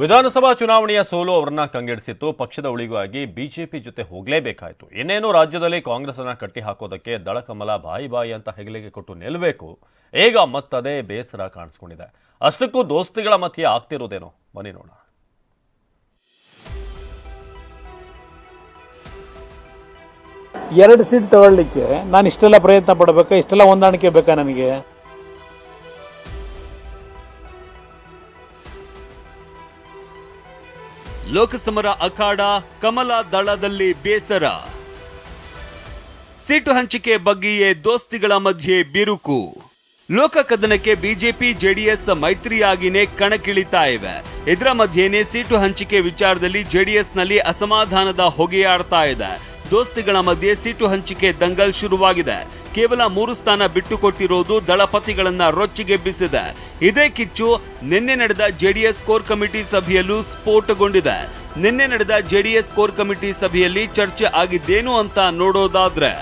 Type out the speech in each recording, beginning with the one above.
ವಿಧಾನಸಭಾ ಚುನಾವಣೆಯ ಸೋಲು ಅವರನ್ನ ಕಂಗೆಡಿಸಿತ್ತು. ಪಕ್ಷದ ಉಳಿಗಾಗಿ ಬಿಜೆಪಿ ಜೊತೆ ಹೋಗಲೇಬೇಕಾಯಿತು. ಇನ್ನೇನು ರಾಜ್ಯದಲ್ಲಿ ಕಾಂಗ್ರೆಸ್ ಅನ್ನ ಕಟ್ಟಿ ಹಾಕೋದಕ್ಕೆ ದಳಕಮಲ ಬಾಯಿ ಬಾಯಿ ಅಂತ ಹೆಗಲಿಗೆ ಕೊಟ್ಟು ನಿಲ್ಲಬೇಕು ಈಗ ಮತ್ತದೇ ಬೇಸರ ಕಾಣಿಸ್ಕೊಂಡಿದೆ. ಅಷ್ಟಕ್ಕೂ ದೋಸ್ತಿಗಳ ಮಧ್ಯೆ ಆಗ್ತಿರೋದೇನೋ? ಬನ್ನಿ ನೋಡೋಣ. ಎರಡು ಸೀಟ್ ತಗೊಳ್ಳಿಕ್ಕೆ ನಾನು ಇಷ್ಟೆಲ್ಲ ಪ್ರಯತ್ನ ಪಡಬೇಕಾ? ಇಷ್ಟೆಲ್ಲ ಹೊಂದಾಣಿಕೆ ಬೇಕಾ ನನಗೆ? ಲೋಕಸಮರ ಅಖಾಡ ಕಮಲ ದಳದಲ್ಲಿ ಬೇಸರ. ಸೀಟು ಹಂಚಿಕೆ ಬಗ್ಗೆಯೇ ದೋಸ್ತಿಗಳ ಮಧ್ಯೆ ಬಿರುಕು. ಲೋಕ ಕದನಕ್ಕೆ ಬಿಜೆಪಿ, ಜೆಡಿಎಸ್ ಮೈತ್ರಿಯಾಗಿನೇ ಕಣಕ್ಕಿಳಿತಾ ಇವೆ ಇದರ ಮಧ್ಯೆನೇ ಸೀಟು ಹಂಚಿಕೆ ವಿಚಾರದಲ್ಲಿ ಜೆಡಿಎಸ್ನಲ್ಲಿ ಅಸಮಾಧಾನದ ಹೊಗೆಯಾಡ್ತಾ ಇದೆ. ದೋಸ್ತಿಗಳ ಮಧ್ಯೆ ಸೀಟು ಹಂಚಿಕೆ ದಂಗಲ್ ಶುರುವಾಗಿದೆ. ಕೇವಲ ಮೂರು ಸ್ಥಾನ ಬಿಟ್ಟುಕೊಟ್ಟಿರೋದು ದಳಪತಿಗಳನ್ನ ರೊಚ್ಚಿಗೆಬ್ಬಿಸಿದೆ ಇದೇ ಕಿಚ್ಚು ನಿನ್ನೆ ನಡೆದ ಜೆಡಿಎಸ್ ಕೋರ್ ಕಮಿಟಿ ಸಭೆಯಲ್ಲೂ ಸ್ಫೋಟಗೊಂಡಿದೆ. ನಿನ್ನೆ ನಡೆದ ಜೆಡಿಎಸ್ ಕೋರ್ ಕಮಿಟಿ ಸಭೆಯಲ್ಲಿ ಚರ್ಚೆ ಆಗಿದ್ದೇನು ಅಂತ ನೋಡೋದಾದ್ರೆ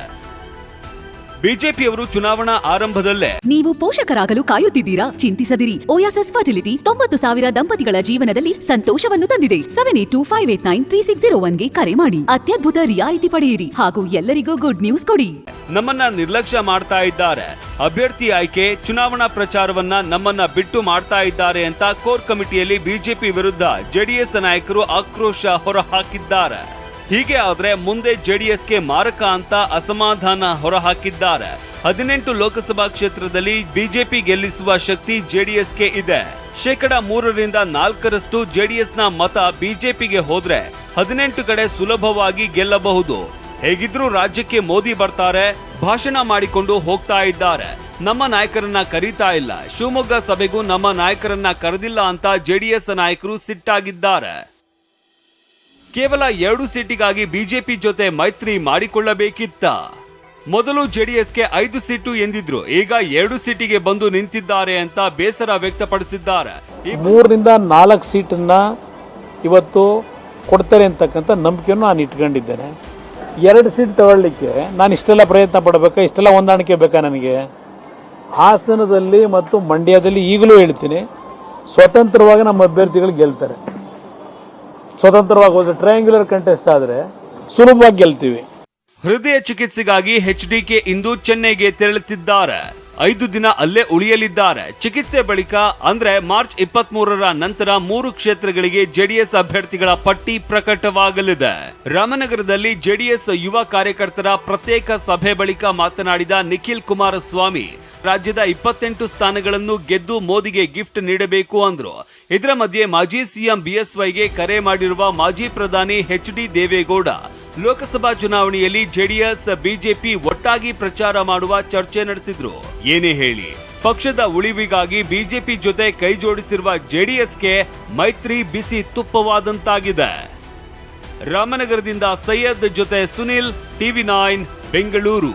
ಬಿಜೆಪಿಯವರು ಚುನಾವಣಾ ಆರಂಭದಲ್ಲೇ. ನೀವು ಪೋಷಕರಾಗಲು ಕಾಯುತ್ತಿದ್ದೀರಾ? ಚಿಂತಿಸದಿರಿ. ಓಯಾಸಸ್ ಫರ್ಟಿಲಿಟಿ ತೊಂಬತ್ತು ಸಾವಿರ ದಂಪತಿಗಳ ಜೀವನದಲ್ಲಿ ಸಂತೋಷವನ್ನು ತಂದಿದೆ. Seven eight two five eight nine three six zero ಒನ್ಗೆ ಕರೆ ಮಾಡಿ. ಅತ್ಯದ್ಭುತ ರಿಯಾಯಿತಿ ಪಡೆಯಿರಿ ಹಾಗೂ ಎಲ್ಲರಿಗೂ ಗುಡ್ ನ್ಯೂಸ್ ಕೊಡಿ. ನಮ್ಮನ್ನ ನಿರ್ಲಕ್ಷ್ಯ ಮಾಡ್ತಾ ಇದ್ದಾರೆ. ಅಭ್ಯರ್ಥಿ ಆಯ್ಕೆ ಚುನಾವಣಾ ಪ್ರಚಾರವನ್ನ ನಮ್ಮನ್ನ ಬಿಟ್ಟು ಮಾಡ್ತಾ ಇದ್ದಾರೆ ಅಂತ ಕೋರ್ ಕಮಿಟಿಯಲ್ಲಿ ಬಿಜೆಪಿ ವಿರುದ್ಧ ಜೆಡಿಎಸ್ ನಾಯಕರು ಆಕ್ರೋಶ ಹೊರಹಾಕಿದ್ದಾರೆ. ಹೀಗೆ ಆದ್ರೆ ಮುಂದೆ ಜೆಡಿಎಸ್ಗೆ ಮಾರಕ ಅಂತ ಅಸಮಾಧಾನ ಹೊರಹಾಕಿದ್ದಾರೆ. ಹದಿನೆಂಟು ಲೋಕಸಭಾ ಕ್ಷೇತ್ರದಲ್ಲಿ ಬಿಜೆಪಿ ಗೆಲ್ಲಿಸುವ ಶಕ್ತಿ ಜೆಡಿಎಸ್ಗೆ ಇದೆ. ಶೇಕಡ ಮೂರರಿಂದ ನಾಲ್ಕರಷ್ಟು ಜೆಡಿಎಸ್ನ ಮತ ಬಿಜೆಪಿಗೆ ಹೋದ್ರೆ ಹದಿನೆಂಟು ಕಡೆ ಸುಲಭವಾಗಿ ಗೆಲ್ಲಬಹುದು. ಹೇಗಿದ್ರೂ ರಾಜ್ಯಕ್ಕೆ ಮೋದಿ ಬರ್ತಾರೆ, ಭಾಷಣ ಮಾಡಿಕೊಂಡು ಹೋಗ್ತಾ ಇದ್ದಾರೆ. ನಮ್ಮ ನಾಯಕರನ್ನ ಕರೀತಾ ಇಲ್ಲ. ಶಿವಮೊಗ್ಗ ಸಭೆಗೂ ನಮ್ಮ ನಾಯಕರನ್ನ ಕರೆದಿಲ್ಲ ಅಂತ ಜೆಡಿಎಸ್ ನಾಯಕರು ಸಿಟ್ಟಾಗಿದ್ದಾರೆ. ಕೇವಲ ಎರಡು ಸೀಟಿಗಾಗಿ ಬಿಜೆಪಿ ಜೊತೆ ಮೈತ್ರಿ ಮಾಡಿಕೊಳ್ಳಬೇಕಿತ್ತ. ಮೊದಲು ಜೆಡಿಎಸ್ಗೆ ಐದು ಸೀಟು ಎಂದಿದ್ರು, ಈಗ ಎರಡು ಸೀಟಿಗೆ ಬಂದು ನಿಂತಿದ್ದಾರೆ ಅಂತ ಬೇಸರ ವ್ಯಕ್ತಪಡಿಸಿದ್ದಾರೆ. ಈ ಮೂರರಿಂದ ನಾಲ್ಕು ಸೀಟನ್ನ ಇವತ್ತು ಕೊಡ್ತಾರೆ ಅಂತಕ್ಕಂಥ ನಂಬಿಕೆಯನ್ನು ನಾನು ಇಟ್ಕೊಂಡಿದ್ದೇನೆ. ಎರಡು ಸೀಟ್ ತಗೊಳ್ಳಿಕ್ಕೆ ನಾನು ಇಷ್ಟೆಲ್ಲ ಪ್ರಯತ್ನ ಪಡಬೇಕಾ? ಇಷ್ಟೆಲ್ಲ ಹೊಂದಾಣಿಕೆ ಬೇಕಾ ನನಗೆ? ಹಾಸನದಲ್ಲಿ ಮತ್ತು ಮಂಡ್ಯದಲ್ಲಿ ಈಗಲೂ ಹೇಳ್ತೀನಿ, ಸ್ವತಂತ್ರವಾಗಿ ನಮ್ಮ ಅಭ್ಯರ್ಥಿಗಳು ಗೆಲ್ತಾರೆ. ಸ್ವತಂತ್ರವಾಗಿ ಹೋದ್ರೆ ಟ್ರಯಾಂಗ್ಯುಲರ್ ಕಂಟೆಸ್ಟ್ ಆದರೆ ಸುಲಭವಾಗಿ ಗೆಲ್ತೀವಿ. ಹೃದಯ ಚಿಕಿತ್ಸೆಗಾಗಿ ಎಚ್ಡಿಕೆ ಇಂದು ಚೆನ್ನೈಗೆ ತೆರಳುತ್ತಿದ್ದಾರೆ. ಐದು ದಿನ ಅಲ್ಲೇ ಉಳಿಯಲಿದ್ದಾರೆ. ಚಿಕಿತ್ಸೆ ಬಳಿಕ, ಅಂದ್ರೆ ಮಾರ್ಚ್ ಇಪ್ಪತ್ತ್ ಮೂರರ ನಂತರ ಮೂರು ಕ್ಷೇತ್ರಗಳಿಗೆ ಜೆಡಿಎಸ್ ಅಭ್ಯರ್ಥಿಗಳ ಪಟ್ಟಿ ಪ್ರಕಟವಾಗಲಿದೆ. ರಾಮನಗರದಲ್ಲಿ ಜೆಡಿಎಸ್ ಯುವ ಕಾರ್ಯಕರ್ತರ ಪ್ರತ್ಯೇಕ ಸಭೆ ಬಳಿಕ ಮಾತನಾಡಿದ ನಿಖಿಲ್ ಕುಮಾರಸ್ವಾಮಿ ರಾಜ್ಯದ ಇಪ್ಪತ್ತೆಂಟು ಸ್ಥಾನಗಳನ್ನು ಗೆದ್ದು ಮೋದಿಗೆ ಗಿಫ್ಟ್ ನೀಡಬೇಕು ಅಂದ್ರು. ಇದರ ಮಧ್ಯೆ ಮಾಜಿ ಸಿಎಂ ಬಿಎಸ್ವೈಗೆ ಕರೆ ಮಾಡಿರುವ ಮಾಜಿ ಪ್ರಧಾನಿ ಎಚ್ ಡಿ ದೇವೇಗೌಡ. ಲೋಕಸಭಾ ಚುನಾವಣೆಯಲ್ಲಿ ಜೆಡಿಎಸ್, ಬಿಜೆಪಿ ಒಟ್ಟಾಗಿ ಪ್ರಚಾರ ಮಾಡುವ ಚರ್ಚೆ ನಡೆಸಿದ್ರು. ಏನೇ ಹೇಳಿ, ಪಕ್ಷದ ಉಳಿವಿಗಾಗಿ ಬಿಜೆಪಿ ಜೊತೆ ಕೈ ಜೋಡಿಸಿರುವ ಜೆಡಿಎಸ್ಗೆ ಮೈತ್ರಿ ಬಿಸಿ ತುಪ್ಪವಾದಂತಾಗಿದೆ. ರಾಮನಗರದಿಂದ ಸೈಯದ್ ಜೊತೆ ಸುನಿಲ್, ಟಿವಿ ನೈನ್, ಬೆಂಗಳೂರು.